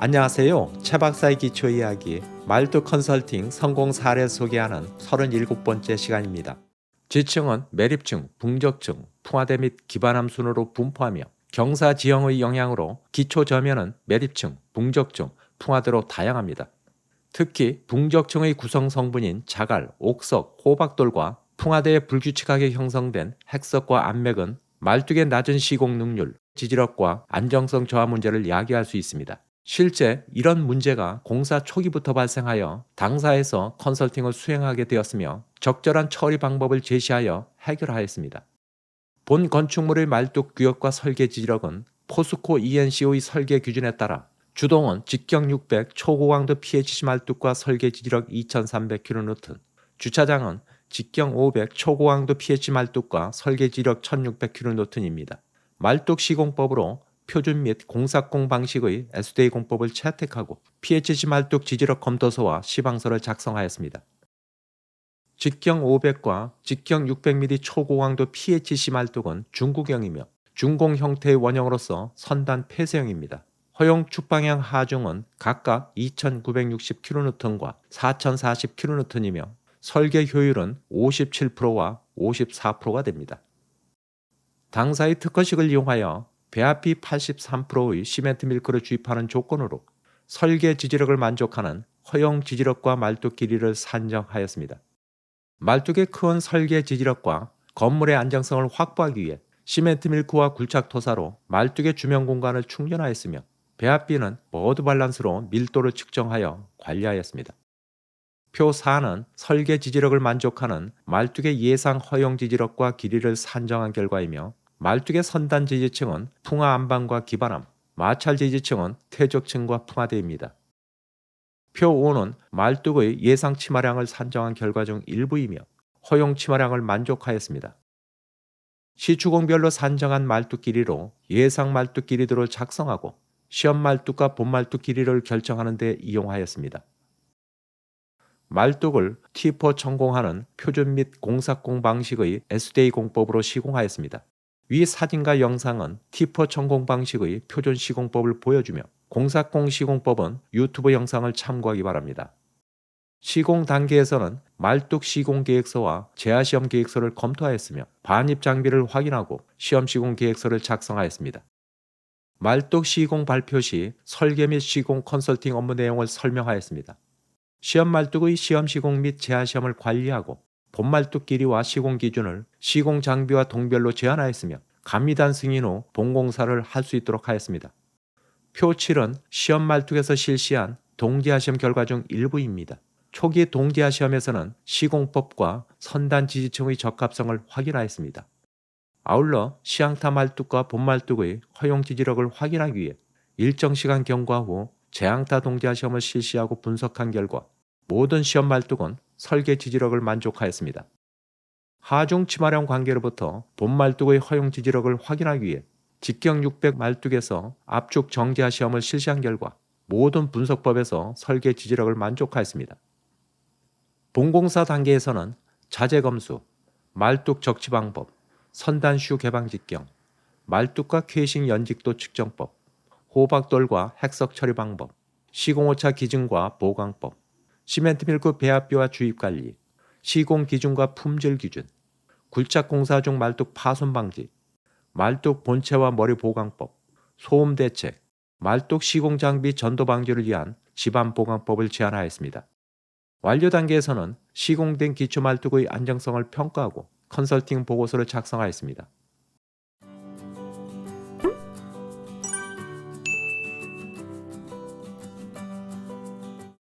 안녕하세요. 최 박사의 기초 이야기 말뚝 컨설팅 성공 사례 소개하는 37번째 시간입니다. 지층은 매립층, 붕적층, 풍화대 및 기반함 순으로 분포하며 경사 지형의 영향으로 기초 저면은 매립층, 붕적층, 풍화대로 다양합니다. 특히 붕적층의 구성 성분인 자갈, 옥석, 호박돌과 풍화대에 불규칙하게 형성된 핵석과 암맥은 말뚝의 낮은 시공 능률, 지지력과 안정성 저하 문제를 야기할 수 있습니다. 실제 이런 문제가 공사 초기부터 발생하여 당사에서 컨설팅을 수행하게 되었으며 적절한 처리 방법을 제시하여 해결하였습니다. 본 건축물의 말뚝 규격과 설계 지지력은 포스코 ENC의 설계 기준에 따라 주동은 직경 600 초고강도 PHC 말뚝과 설계 지지력 2300kN, 주차장은 직경 500 초고강도 PHC 말뚝과 설계 지지력 1600kN입니다. 말뚝 시공법으로 표준 및 공사공 방식의 SDA 공법을 채택하고 PHC 말뚝 지지력 검토서와 시방서를 작성하였습니다. 직경 500과 직경 600mm 초고강도 PHC 말뚝은 중구경이며 중공 형태의 원형으로서 선단 폐쇄형입니다. 허용 축방향 하중은 각각 2960kN과 4040kN이며 설계 효율은 57%와 54%가 됩니다. 당사의 특허식을 이용하여 배합비 83%의 시멘트 밀크를 주입하는 조건으로 설계 지지력을 만족하는 허용 지지력과 말뚝 길이를 산정하였습니다. 말뚝의 큰 설계 지지력과 건물의 안정성을 확보하기 위해 시멘트 밀크와 굴착 토사로 말뚝의 주변 공간을 충전하였으며 배합비는 모드 밸런스로 밀도를 측정하여 관리하였습니다. 표 4는 설계 지지력을 만족하는 말뚝의 예상 허용 지지력과 길이를 산정한 결과이며 말뚝의 선단 지지층은 풍화 안방과 기반함, 마찰 지지층은 퇴적층과 풍화대입니다. 표 5는 말뚝의 예상 치마량을 산정한 결과 중 일부이며 허용 치마량을 만족하였습니다. 시추공별로 산정한 말뚝 길이로 예상 말뚝 길이도를 작성하고 시험 말뚝과 본 말뚝 길이를 결정하는 데 이용하였습니다. 말뚝을 T4 천공하는 표준 및 공사공 방식의 SDA 공법으로 시공하였습니다. 위 사진과 영상은 T4 천공 방식의 표준 시공법을 보여주며 공사공 시공법은 유튜브 영상을 참고하기 바랍니다. 시공 단계에서는 말뚝 시공 계획서와 재하 시험 계획서를 검토하였으며 반입 장비를 확인하고 시험 시공 계획서를 작성하였습니다. 말뚝 시공 발표 시 설계 및 시공 컨설팅 업무 내용을 설명하였습니다. 시험 말뚝의 시험 시공 및 재하 시험을 관리하고 본 말뚝 길이와 시공 기준을 시공 장비와 동별로 제한하였으며 감리단 승인 후 본공사를 할 수 있도록 하였습니다. 표 7은 시험 말뚝에서 실시한 동지하 시험 결과 중 일부입니다. 초기 동지하 시험에서는 시공법과 선단 지지층의 적합성을 확인하였습니다. 아울러 시향타 말뚝과 본 말뚝의 허용 지지력을 확인하기 위해 일정 시간 경과 후 재앙타 동지하 시험을 실시하고 분석한 결과 모든 시험 말뚝은 설계 지지력을 만족하였습니다. 하중 치마량 관계로부터 본 말뚝의 허용 지지력을 확인하기 위해 직경 600 말뚝에서 압축 정지하 시험을 실시한 결과 모든 분석법에서 설계 지지력을 만족하였습니다. 본공사 단계에서는 자재 검수, 말뚝 적치 방법, 선단슈 개방 직경, 말뚝과 캐싱 연직도 측정법, 호박돌과 핵석 처리 방법, 시공오차 기준과 보강법, 시멘트 밀크 배합비와 주입 관리, 시공 기준과 품질 기준, 굴착 공사 중 말뚝 파손 방지, 말뚝 본체와 머리 보강법, 소음 대책, 말뚝 시공 장비 전도 방지를 위한 집안 보강법을 제안하였습니다. 완료 단계에서는 시공된 기초 말뚝의 안정성을 평가하고 컨설팅 보고서를 작성하였습니다.